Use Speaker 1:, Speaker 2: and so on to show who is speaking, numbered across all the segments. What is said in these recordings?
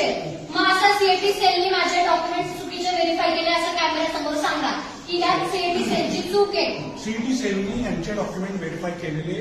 Speaker 1: Sale मग असा CET सेलनी माझे डॉक्युमेंट चुकीचे व्हेरीफाय केले असं कॅमेरा समोर सांगा. की या सीएटी सेलची चूक आहे.
Speaker 2: सीईटी सेलनी यांचे डॉक्युमेंट व्हेरीफाय केलेले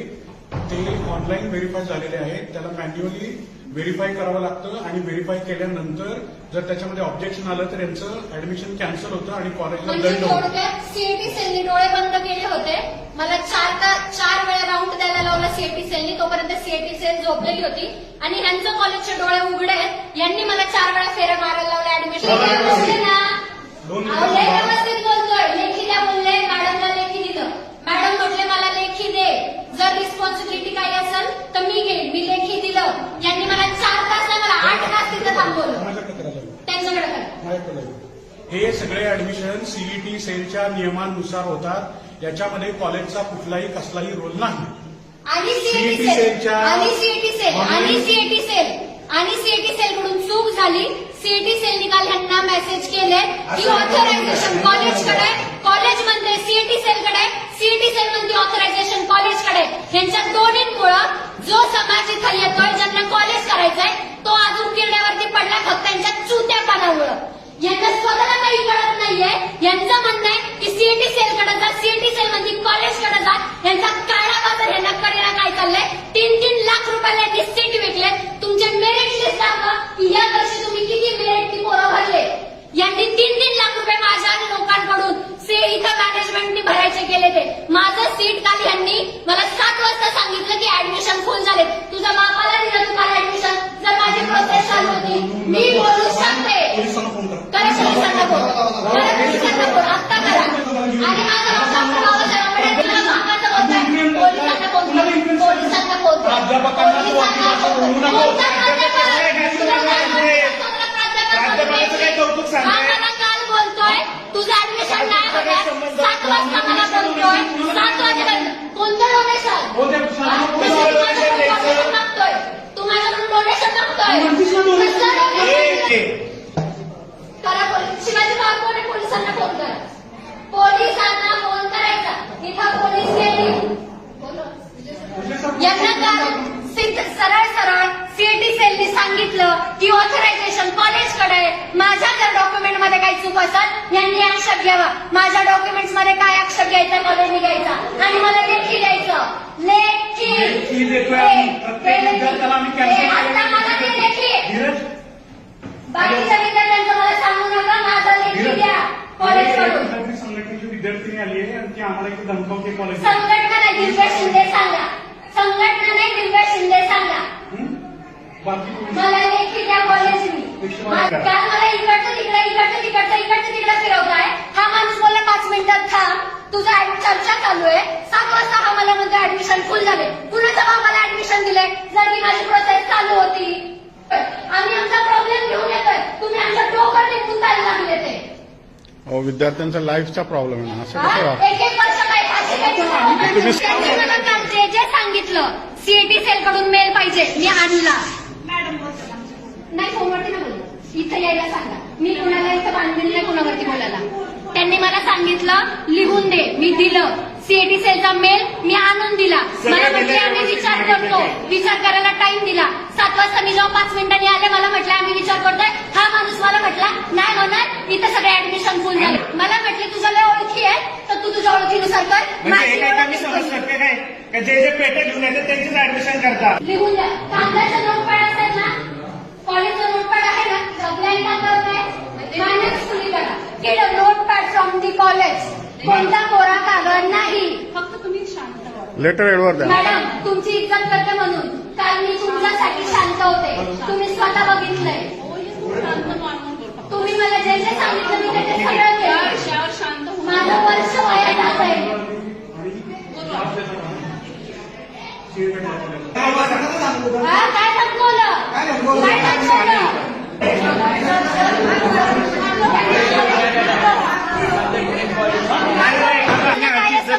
Speaker 2: ते ऑनलाईन व्हेरीफाय झालेले आहेत. त्याला मॅन्युअली व्हेरीफाय करावं लागतं आणि व्हेरीफाय केल्यानंतर जर त्याच्यामध्ये ऑब्जेक्शन आलं तर यांचं ऍडमिशन कॅन्सल होतं आणि कॉलेजला दंड होतो.
Speaker 1: सीएटी सेलनी डोळे बंद केले होते. मला चार का चार वेळा राऊंड द्यायला लावला सीएटी सेलनी. तोपर्यंत सीएटी सेल झोपलेली होती. आणि ह्यांचं कॉलेजचे डोळे उघडे आहेत. यांनी मला चार वेळा फेऱ्या मारायला लावल्या ऍडमिशन बसले ना
Speaker 2: दोन
Speaker 1: अहो, लय
Speaker 2: मिनिटं
Speaker 1: व्यवस्थित बोलतोय लेखी द्या बोलले मॅडमला लेखी दिलं मॅडम म्हटले मला लेखी दे जर रिस्पॉन्सिबिलिटी काही असेल तर मी घेईन मी लेखी दिलं यांनी मला चार तास नाही मला आठ तास तिथं थांबवलं
Speaker 2: माझ्याकडे करायला लागलं.
Speaker 1: त्यांच्याकडे करा
Speaker 2: माझ्याकडे लागलं. हे सगळे ऍडमिशन सीईटी सेलच्या नियमानुसार होतात. याच्यामध्ये कॉलेजचा कुठलाही कसलाही रोल नाही.
Speaker 1: आणि सीएटी
Speaker 2: CET
Speaker 1: सेल
Speaker 2: सेलच्या-
Speaker 1: आणि सीएटी सेल आणि सीएटी सेल आणि सीएटी सेल कडून चूक झाली सीएटी सेल निकाल ह्यांना मेसेज केले की ऑथरायझेशन कॉलेजकडे कॉलेज म्हणते सीएटी सेलकडे सीएटी सेल म्हणते ऑथरायझेशन कॉलेजकडे ह्यांच्या दोन्हीमुळं जो समाज इथं येतोय ज्यांना कॉलेज यांना स्वतःला काही कळत नाहीये. यांचं म्हणणं आहे की सीईटी सेल कडे जा सीएटी सेल म्हणजे कॉलेजकडे जा. यांचा काळा बाजार यांना करायला काय चाललंय? तीन तीन लाख रुपयाला यांनी सीट विकले. तुमचे मेरिट लिस्ट दाखवा की या वर्षी तुम्ही किती मेरिटची पोरं भरले. यांनी तीन तीन लाख रुपये माझ्या लोकांकडून से इथं मॅनेजमेंटनी भरायचे केले ते. माझं सीट काल यांनी मला सात वाजता सांगितलं की ऍडमिशन फुल झाले. तुझ्या बापाला दिलं तुम्हाला ऍडमिशन जर माझी प्रोसेस चालू होती मी बोलू शकते. Kalau kita berakta सरळ सरळ सीएटी सेलनी सांगितलं की ऑथरायझेशन कॉलेजकडे आहे. माझ्या जर डॉक्युमेंटमध्ये काही चूक असेल यांनी आक्षेप घ्यावा. माझ्या डॉक्युमेंट्समध्ये काय आक्षेप घ्यायचा कॉलेजने घ्यायचा? आणि मला लेखी द्यायचं. लेखी. आता मला ते लेखी.
Speaker 3: धीरज.
Speaker 1: बाकीच्या विद्यार्थ्यांचं मला सांगू नका माझा लेखी द्या. कॉलेजकडून
Speaker 3: विद्यार्थी संघटनेची विद्यार्थिनी आली आहे आणि ती आम्हाला धमकावते कॉलेज
Speaker 1: संघटना नाही शिंदे सांगा. शिंदे सांगा. मला लेखी द्या मा- काल मला इकडचं तिकडे इकडचं तिकडचं इकडचं तिकडे फिरवताय. हा माणूस बोलला पाच मिनिटात थांब. तुझा चर्चा चालू आहे. सात वाजता हा मला म्हणतो ऍडमिशन फुल झाले. कुणाच्या बाबाला ऍडमिशन दिले जर की माझी प्रोसेस चालू होती आम्ही आमचा प्रॉब्लेम घेऊन येतोय. तुम्ही आमच्या डोकं टिपून जायला लागले ते.
Speaker 4: विद्यार्थ्यांचा लाईफचा प्रॉब्लेम आहे ना असं कसं? तुम्ही-
Speaker 1: मला जे सांगितलं सीएटी सेल कडून मेल पाहिजे. मी आणला. नाही फोनवरती ना बोलू इथं यायला सांगा. मी कुणाला इथं बांधलेलं नाही कुणावरती बोलायला. त्यांनी मला सांगितलं लिहून दे. मी दिलं. सीएटी सेलचा मेल मी आणून दिला. मला म्हटले आम्ही विचार करतो. विचार करायला टाइम दिला. सात वाजता मी जेव्हा पाच मिनिटांनी आले. मला म्हटलं आम्ही विचार करतोय. हा माणूस मला म्हटला नाही होणार. इथं सगळे ऍडमिशन फुल झाले. मला म्हटले तुझ्या लय ओळखी आहे तर तू तुझ्या ओळखीनुसार कर.
Speaker 3: म्हणजे
Speaker 1: माझी
Speaker 3: जे जे पेटे घेऊन येतात त्यांचीच ऍडमिशन करतात?
Speaker 1: लिहून द्या. नोटपॅड असेल ना कॉलेजचं नोटपॅड आहे ना ब्लँक कागदावर आहे मायनस फुली करा नोटपॅड फ्रॉम दी कॉलेज कोणता कोरा कागद नाही. फक्त तुम्ही शांत व्हा.
Speaker 4: लेटर एडवर द्या.
Speaker 1: मॅडम तुमची इज्जत करते म्हणून. काल मी तुमच्यासाठी शांत होते. तुम्ही स्वतः बघितलंय. तुम्ही मला जे जे सांगितलं मी ते ते सगळं केलं माझं वर्ष वाया जात आहे हा काय धमकवलं काय धमकवलं काय असं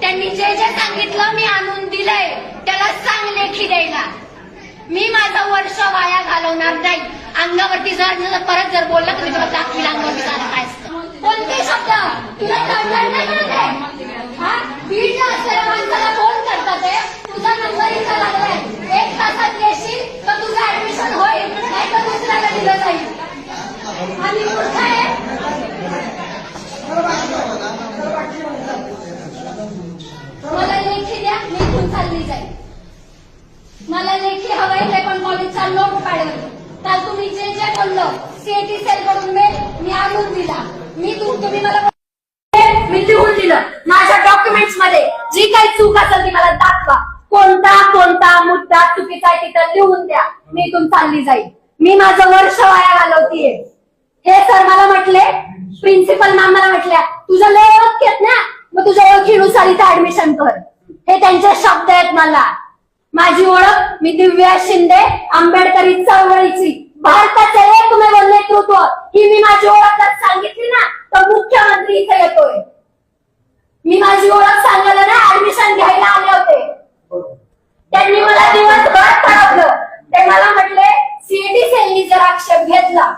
Speaker 1: त्यांनी जे जे सांगितलं मी आणून दिलंय त्याला सांग लेखी द्यायला. मी माझं वर्ष वाया घालवणार नाही. अंगावरती जर परत जर बोलला तर मी तुला दाखवील अंगावरती झालं काय असतं. कोणते शब्द तुला कळणार नाही ना ते? हा? बीडला असलेल्या माणसाला फोन करतात ते तुझा नंबर इथं लागलाय एक तासात येशील तर तुझं ऍडमिशन होईल नाही तर दुसऱ्याला दिलं जाईल आणि पुढचं आहे मला लेखी द्या मी इथून चालली जाईल मला लेखी हवंय ते पण कॉलेजचा नोट काढेल काल तुम्ही जे जे बोललो सीएटी सेल कडून मेल मी आणून दिला मी तुम- तुम्ही मला मी लिहून दिलं माझ्या डॉक्युमेंट्समध्ये जी काही चूक असेल ती मला दाखवा. कोणता कोणता मुद्दा चुकीचा आहे तिथं लिहून द्या. मी इथून चालली जाईल. मी माझं वर्ष वाया घालवतीये. हे सर मला म्हटले प्रिन्सिपल मॅम मला म्हटल्या तुझं लय ओळख येत ना? मग तुझ्या ओळखीनुसार इथं ऍडमिशन कर. हे त्यांचे शब्द आहेत मला. माझी ओळख मी दिव्या शिंदे आंबेडकरी चळवळीची. भारताचे एकमेव नेतृत्व ही मी माझी ओळख जर सांगितली ना तर मुख्यमंत्री इथे येतोय. मी माझी ओळख सांगायला ना ऍडमिशन घ्यायला आले होते. त्यांनी मला दिवसभर कळवलं ते मला म्हटले सीएटी सेलनी जर आक्षेप घेतला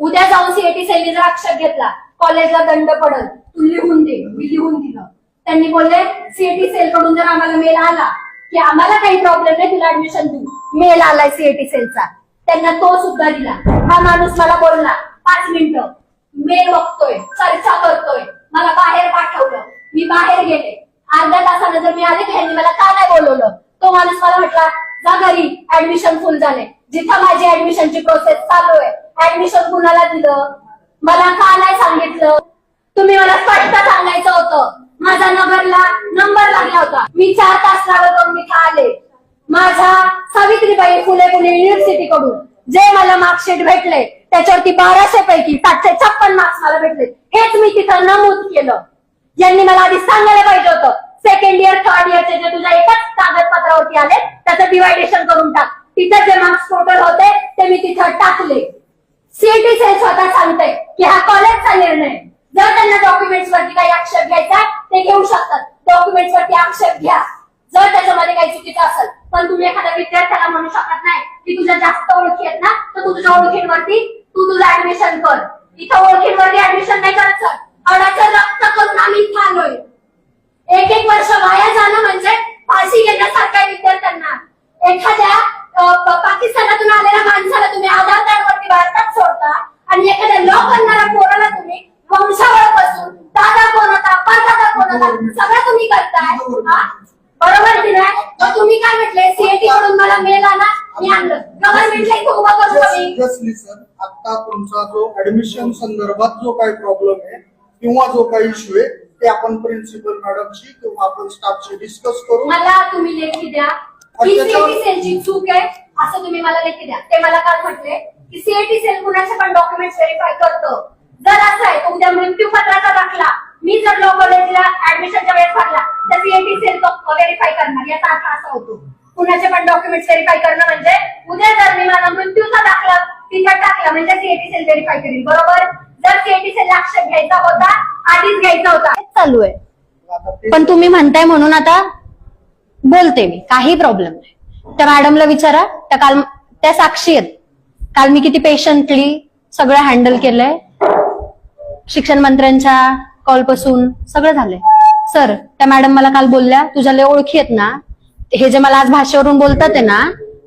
Speaker 1: उद्या जाऊन सीएटी सेलनी जर आक्षेप घेतला कॉलेजला दंड पडल तू लिहून दे मी लिहून दिलं. त्यांनी बोलले सीएटी सेल कडून जर आम्हाला मेल आला की आम्हाला काही प्रॉब्लेम नाही तुला ऍडमिशन देऊ. मेल आलाय सीएटी सेलचा. त्यांना तो सुद्धा दिला. हा माणूस मला बोलला पाच मिनिटं मेल बघतोय चर्चा करतोय मला बाहेर मी बाहेर गेले. अर्ध्या तासानं जर मी आले घ्यायला मला का नाही बोलवलं? तो माणूस मला म्हटला जा घरी ऍडमिशन फुल झाले जिथं माझी ऍडमिशनची प्रोसेस चालू आहे ऍडमिशन कुणाला दिलं? मला का नाही सांगितलं? तुम्ही मला स्पष्ट सांगायचं होतं. माझा नगरला नंबर लागला होता. मी चार तास लागत मी इथं आले. माझा सावित्रीबाई फुले पुणे युनिव्हर्सिटी कडून जे मला मार्कशीट भेटले त्याच्यावरती बाराशे पैकी सातशे छप्पन मार्क्स मला भेटले. हेच मी तिथं नमूद केलं. यांनी मला आधी सांगायला पाहिजे होतं. सेकंड इयर थर्ड इयरचे जे तुझ्या एकाच कागदपत्रावरती आले त्याचं डिवायडेशन करून टाक. तिथं जे मार्क्स टोटल होते ते मी तिथं टाकले. सीईटी सेल स्वतः सांगते की हा कॉलेजचा निर्णय. जर त्यांना डॉक्युमेंट्स वरती काही आक्षेप घ्यायचा ते घेऊ शकतात. डॉक्युमेंट्स वरती आक्षेप घ्या. जर त्याच्यामध्ये काही चुकीचं असेल पण तुम्ही एखाद्या विद्यार्थ्याला म्हणू शकत नाही की तुझ्या जास्त ओळखी आहेत ना तर तू तुझ्या ओळखींवरती तू तुझं ऍडमिशन कर. इथं ओळखींवरती ऍडमिशन नाही करायचं अडाचं रक्त करून आम्ही इथं आलोय. एक एक वर्ष वाया जाणं म्हणजे फाशी घेण्यासारख्या विद्यार्थ्यांना. एखाद्या पाकिस्तानातून आलेल्या माणसाला तुम्ही आधार कार्ड वरती भारतात सोडता आणि एखाद्या लॉ करणाऱ्या पोराला तुम्ही वंशावर बसून दादा कोण होता? परदादा कोण होता? सगळं तुम्ही करताय. बरोबर की नाही? मग तुम्ही काय म्हटले? सीएटी कडून मला मेल आला मी आणलं. गव्हर्नमेंटला इथं उभं करू
Speaker 5: आता तुमचा जो ऍडमिशन संदर्भात जो काही प्रॉब्लेम आहे किंवा जो काही इश्यू आहे ते आपण प्रिन्सिपल मॅडमशी किंवा आपण स्टाफशी डिस्कस करू.
Speaker 1: मला तुम्ही लेखी द्या. ही सीएटी सेलची चूक आहे असं तुम्ही मला लेखी द्या. ते मला काल म्हटले की सीएटी सेल कुणाचे पण डॉक्युमेंट व्हेरीफाय करतो. जर असं आहे तर उद्या मृत्यूपत्राचा दाखला. मी जर लॉ कॉलेजला ऍडमिशनच्या वेळेस भरला तर सीएटी सेल तो व्हेरीफाय करणार. याचा अर्थ असा होतो. कुणाचे पण डॉक्युमेंट व्हेरीफाय करणं म्हणजे उद्या जर मी माझा मृत्यूचा दाखला तिथं टाकला म्हणजे सीएटी सेल व्हेरीफाय करेल बरोबर? जर सीएटी लक्ष घ्यायचा होता आधीच घ्यायचा होता. चालू आहे. पण तुम्ही म्हणताय म्हणून आता बोलते मी काही प्रॉब्लेम नाही. त्या मॅडमला विचारा त्या काल त्या साक्षी आहेत. काल मी किती पेशंटली सगळं हँडल केलंय. शिक्षण मंत्र्यांच्या कॉलपासून सगळं झालंय. सर त्या मॅडम मला काल बोलल्या तुझ्या लय ओळखी आहेत ना. हे जे मला आज भाषेवरून बोलतात आहे ना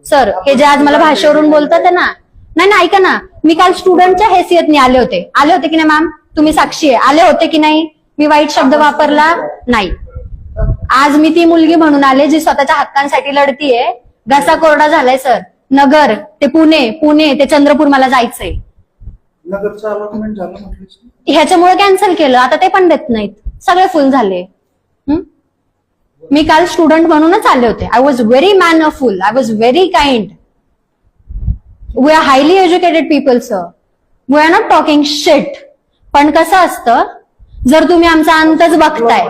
Speaker 1: सर हे जे आज मला भाषेवरून बोलतात आहे ना नाही ना ऐका ना. मी काल स्टुडंटच्या हैसियतने आले होते. आले होते की नाही मॅम तुम्ही साक्षी आहे. आले होते की नाही? मी वाईट शब्द वापरला? नाही. आज मी ती मुलगी म्हणून आले जी स्वतःच्या हक्कांसाठी लढतीये. घसा कोरडा झालाय सर नगर ते पुणे पुणे ते चंद्रपूर मला जायचंय.
Speaker 5: नगरचं अलॉटमेंट झालं म्हटलं
Speaker 1: ह्याच्यामुळे कॅन्सल केलं. आता ते पण देत नाहीत. सगळे फुल झाले? मी काल स्टुडंट म्हणूनच आले होते. I was very mannerful I was very kind we are highly educated people sir we are not talking shit पण कसं असतं? जर तुम्ही आमचा अंतच बघताय.